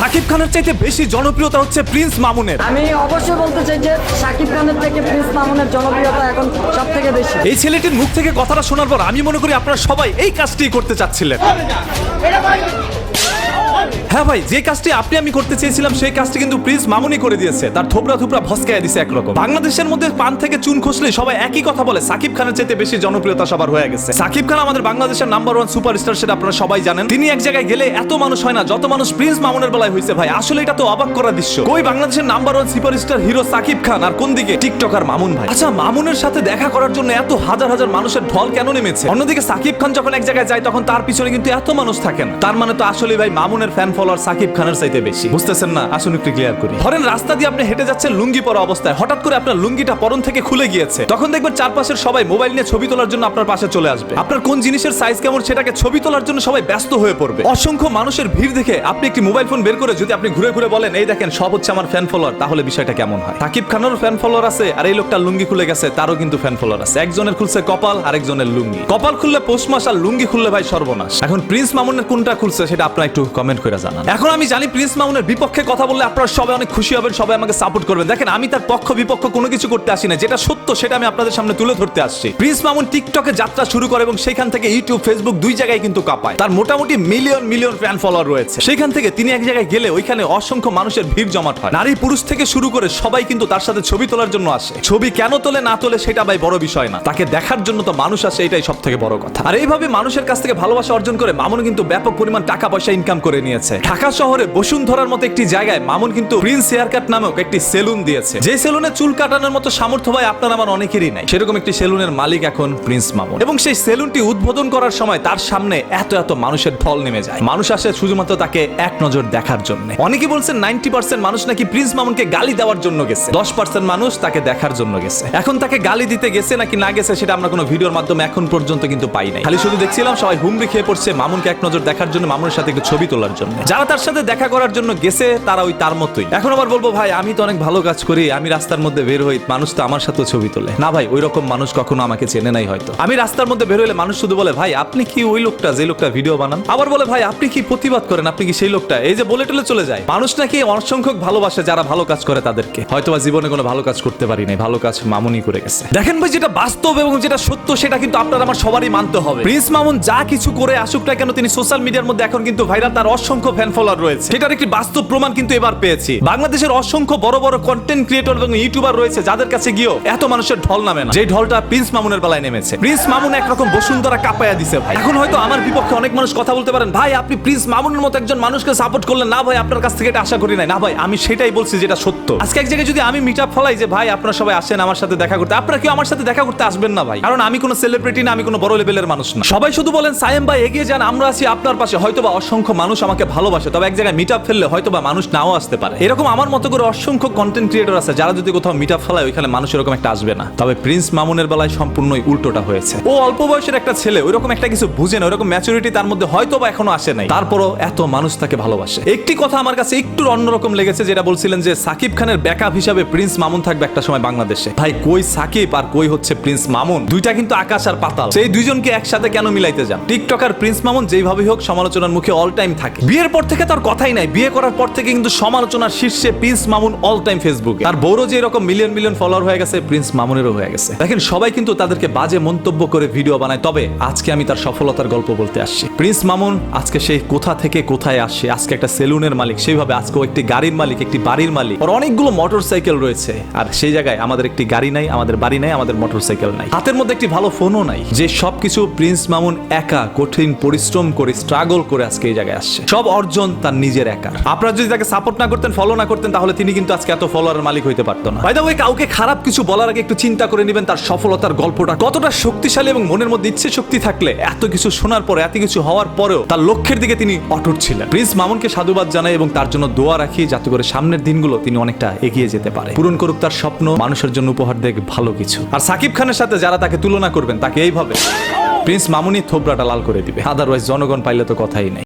সাকিব খানের চাইতে বেশি জনপ্রিয়তা হচ্ছে প্রিন্স মামুনের। আমি অবশ্যই বলতে চাই যে সাকিব খানের থেকে প্রিন্স মামুনের জনপ্রিয়তা এখন সব থেকে বেশি। এই ছেলেটির মুখ থেকে কথাটা শোনার পর আমি মনে করি আপনারা সবাই এই কাজটি করতে চাচ্ছিলেন। হ্যাঁ ভাই, যে কাজটি আপনি আমি করতে চেয়েছিলাম, সেই কাজটি কিন্তু প্রিন্স মামুনি করে দিয়েছে। তার থোপড়া থোপড়া ভসকায় দিছে একরকম। বাংলাদেশের মধ্যে পান থেকে চুন খসলে সবাই একই কথা বলে। সাকিব খানের চাইতে বেশি জনপ্রিয়তা সবার হয়ে গেছে। সাকিব খান আমাদের বাংলাদেশের নাম্বার ওয়ান সুপারস্টার সেটা আপনারা সবাই জানেন। তিনি এক জায়গায় গেলে এত মানুষ হয় না, যত মানুষ প্রিন্স মামুনের বেলায় হয়েছে ভাই। আসলে এটা তো অবাক করা দৃশ্য। কই বাংলাদেশের number one superstar hero Shakib Khan আর কোন দিকে? টিকটকার মামুন ভাই। আচ্ছা মামুনের সাথে দেখা করার জন্য এত হাজার হাজার মানুষের ঢল কেন নেমেছে? অন্যদিকে সাকিব খান যখন এক জায়গায় যায়, তখন তার পিছনে কিন্তু এত মানুষ থাকেন তার মানে তো আসলে ভাই, মামুনের ফ্যান ফলোয়ার সাকিব খানের চাইতে বেশি। বুঝতেছেন না? আসুন একটু ক্লিয়ার করি। ধরেন রাস্তা দিয়ে আপনি হেঁটে যাচ্ছেন লুঙ্গি পরা অবস্থায়, হঠাৎ করে আপনার লুঙ্গিটা পরন থেকে খুলে গিয়েছে। তখন দেখবেন চারপাশের সবাই মোবাইল নিয়ে ছবি তোলার জন্য আপনার পাশে চলে আসবে। আপনার কোন জিনিসের সাইজ কেমন সেটাকে ছবি তোলার জন্য সবাই ব্যস্ত হয়ে পড়বে। অসংখ্য মানুষের ভিড় দেখে আপনি একটি মোবাইল ফোন বের করে যদি আপনি ঘুরে ঘুরে বলেন, এই দেখেন, সব হচ্ছে আমার ফ্যান ফলোয়ার তাহলে বিষয়টা কেমন হয়? সাকিব খানেরও ফ্যান ফলোয়ার আছে, আর এই লোকটা লুঙ্গি খুলে গেছে, তারও কিন্তু ফ্যান ফলোয়ার আছে। একজনের খুলছে কপাল, আরেকজনের লুঙ্গি। কপাল খুললে পৌষ মাস আর লুঙ্গি খুললে ভাই সর্বনাশ। এখন প্রিন্স মামুনের কোনটা খুলছে সেটা আপনার একটু কমেন্ট করে জানান এখন আমি জানি প্রিন্স মামুনের বিপক্ষে কথা বললে আপনারা সবাই অনেক খুশি হবেন, সবাই আমাকে সাপোর্ট করবেন। দেখেন, আমি তার পক্ষ বিপক্ষ কোনো কিছু করতে আসি না। যেটা সত্য, সেটা আমি আপনাদের সামনে তুলে ধরতে আসছি। প্রিন্স মামুন টিকটকে যাত্রা শুরু করে এবং সেখান থেকে ইউটিউব ফেসবুক দুই জায়গায় কিন্তু কাঁপায়। তার মোটামুটি মিলিয়ন মিলিয়ন ফ্যান ফলোয়ার রয়েছে। সেখান থেকে তিনি এক জায়গায় গেলে ওইখানে অসংখ্য মানুষের ভিড় জমাট হয়। নারী পুরুষ থেকে শুরু করে সবাই কিন্তু তার সাথে ছবি তোলার জন্য আসে। ছবি কেন তোলে, না তোলে, সেটা ভাই বড় বিষয় না। তাকে দেখার জন্য তো মানুষ আসে, এটাই সব থেকে বড় কথা। আর এইভাবে মানুষের কাছ থেকে ভালোবাসা অর্জন করে মামুন কিন্তু ব্যাপক পরিমাণ টাকা পয়সা ইনকাম করে নিয়েছে। ঢাকা শহরে বসুন্ধরার মতো একটি জায়গায় মামুন কিন্তু প্রিন্স হেয়ার কাট নামক একটি সেলুন দিয়েছে। যে সেলুনে চুল কাটানোর মতো সামর্থ্য ভাই আপনার আমার অনেকেরই নাই। সেরকম একটি সেলুনের মালিক এখন প্রিন্স মামুন। এবং সেই সেলুনটি উদ্বোধন করার সময় তার সামনে এত এত মানুষের ঢল নেমে যায়। মানুষ আসে শুধুমাত্র তাকে এক নজর দেখার জন্য। অনেকে বলছেন নাইনটি পার্সেন্ট মানুষ নাকি প্রিন্স মামুনকে গালি দেওয়ার জন্য গেছে। দশ পার্সেন্ট মানুষ তাকে দেখার জন্য গেছে। এখন তাকে গালি দিতে গেছে নাকি না গেছে সেটা আমরা কোনো ভিডিওর মাধ্যমে এখন পর্যন্ত কিন্তু পাই নাই। খালি শুধু দেখছিলাম সবাই হুমড়ি খেয়ে পড়ছে মামুনকে এক নজর দেখার জন্য, মামুনের সাথে একটু ছবি তোলার জন্য। যারা তার সাথে দেখা করার জন্য গেছে, তারা ওই তার মতোই। এখন আবার বলব, ভাই, আমি তো অনেক ভালো কাজ করি, আমি রাস্তার মধ্যে বের হই, মানুষ তো আমার সাথে ছবি তোলে। না ভাই ওই রকম মানুষ কখনো আমাকে চেনে নাই হয়তো। আমি রাস্তার মধ্যে বের হইলে মানুষ শুধু বলে, ভাই, আপনি কি ওই লোকটা, যে লোকটা ভিডিও বানান? আবার বলে, ভাই, আপনি কি প্রতিবাদ করেন? আপনি কি সেই লোকটা? এই যে বলে টলে চলে যায়। মানুষ নাকি অসংখ্যক ভালোবাসে যারা ভালো কাজ করে তাদেরকে। হয়তো বা জীবনে কোনো ভালো কাজ করতে পারি নাই, ভালো কাজ মামুনি করে গেছে। দেখেন ভাই, যেটা বাস্তব এবং যেটা সত্য, সেটা কিন্তু আপনার আমার সবারই মানতে হবে। প্রিন্স মামুন যা কিছু করে আসুক না কেন, তিনি সোশ্যাল মিডিয়ার মধ্যে এখন কিন্তু ভাইরাল তার অসংখ্য ফ্যান ফলোয়ার রয়েছে। সেটার একটি বাস্তব প্রমাণ কিন্তু এবার পেয়েছি। বাংলাদেশের অসংখ্য বড় বড় কন্টেন্ট ক্রিয়েটর এবং ইউটিউবার রয়েছে যাদের কাছে গিয়েও এত মানুষের ঢল নামে না। যে ঢলটা প্রিন্স মামুনের বেলায় নেমেছে। প্রিন্স মামুন একরকম বসুন্ধরা কাঁপায়া দিছে ভাই। এখন হয়তো আমার বিপক্ষে অনেক মানুষ কথা বলতে পারেন, ভাই, আপনি প্রিন্স মামুনের মতো একজন মানুষকে সাপোর্ট করলেন। না ভাই, আপনার কাছ থেকে এটা আশা করি নাই। না ভাই, আমি সেটাই বলছি যেটা সত্য। আজকে এক জায়গায় যদি আমি মিট আপ ফলাই যে, ভাই, আপনারা সবাই আসেন আমার সাথে দেখা করতে। আপনারা কেউ আমার সাথে দেখা করতে আসবেন না ভাই। কারণ আমি কোনো সেলিব্রিটি না, আমি কোনো বড় লেভেলের মানুষ না। সবাই শুধু বলেন, সায়েম ভাই, এগিয়ে যান, আমরা আছি আপনার পাশে। হয়তো বা অসংখ্য মানুষ আমাকে ভালোবাসে, তবে এক জায়গায় মিট আপ ফেললে হয়তো বা মানুষ নাও আসতে পারে। এরকম আমার মতো করে অসংখ্য কন্টেন্ট ক্রিয়েটর আছে, যারা যদি কোথাও মিট আপ ফেলায়, ওইখানে মানুষ এরকম একটা আসবে না। তবে প্রিন্স মামুনের বেলায় সম্পূর্ণই উল্টোটা হয়েছে। ও অল্প বয়সের একটা ছেলে, ওইরকম একটা কিছু বুঝে না, ওইরকম ম্যাচুরিটি তার মধ্যে হয়তো বা এখনও আসে নাই। তারপরও এত মানুষ তাকে ভালোবাসে। একটি কথা আমার কাছে একটু অন্যরকম লেগেছে, যেটা বলছিলেন যে সাকিব খানের ব্যাকআপ হিসাবে প্রিন্স মামুন থাকবে একটা সময় বাংলাদেশে। ভাই, কই সাকিব আর কই হচ্ছে প্রিন্স মামুন? দুইটা কিন্তু আকাশ আর পাতাল। সেই দুইজনকে একসাথে কেন মিলাইতে যান? টিকটক আর প্রিন্স মামুন যেইভাবেই হোক, সমালোচনার মুখে অল টাইম থাকে। বিয়ের পর থেকে তার কথাই নাই। বিয়ে করার পর থেকে কিন্তু সমালোচনার শীর্ষে প্রিন্স মামুন অল টাইম ফেসবুকে তার বড় যে এরকম মিলিয়ন মিলিয়ন ফলোয়ার হয়ে গেছে, প্রিন্স মামুনেরও হয়ে গেছে। দেখেন, সবাই কিন্তু তাদেরকে বাজে মন্তব্য করে ভিডিও বানায়। তবে আজকে আমি তার সফলতার গল্প বলতে আসছি। প্রিন্স মামুন আজকে সেই কোথা থেকে কোথায় আসছে, আজকে একটা সেলুনের মালিক, সেইভাবে আজকে একটি গাড়ির মালিক, একটি বাড়ির মালিক। ওর অনেকগুলো মোটর সাইকেল রয়েছে। আর সেই জায়গায় আমাদের একটি গাড়ি নাই, আমাদের বাড়ি নাই, আমাদের মোটর সাইকেল নাই। হাতের মধ্যে একটি ভালো ফোনও নাই, যে সবকিছু প্রিন্স মামুন একা কঠিন পরিশ্রম করে স্ট্রাগল করে আজকে এই জায়গায় আসছে। সব অর্জন তার নিজের একার আপনারা যদি তাকে সাপোর্ট না করতেন ফলো না করতেন, তাহলে তিনি কিন্তু আজকে এত ফলোয়ারের মালিক হইতে পারতো না। বাইদা ওই কাউকে খারাপ কিছু বলার আগে একটু চিন্তা করে নেবেন তার সফলতার গল্পটা। কতটা শক্তিশালী এবং মনের মধ্যে ইচ্ছে শক্তি থাকলে এত কিছু শোনার পরে, এত কিছু হওয়ার পরেও তার লক্ষ্যের দিকে তিনি অটুট ছিলেন। প্রিন্স মামুনকে সাধুবাদ জানাই এবং তার জন্য দোয়া রাখি যাতে করে সামনের দিনগুলো তিনি অনেকটা এগিয়ে যেতে পারে। পূরণ করুক তার স্বপ্ন, মানুষের জন্য উপহার দেখ ভালো কিছু। আর সাকিব খানের সাথে যারা তাকে তুলনা করবেন, তাকে এইভাবে। প্রিন্স মামুনি থোবরাটা লাল করে দিবে। আদারওয়াইজ জনগণ পাইলে তো কথাই নেই।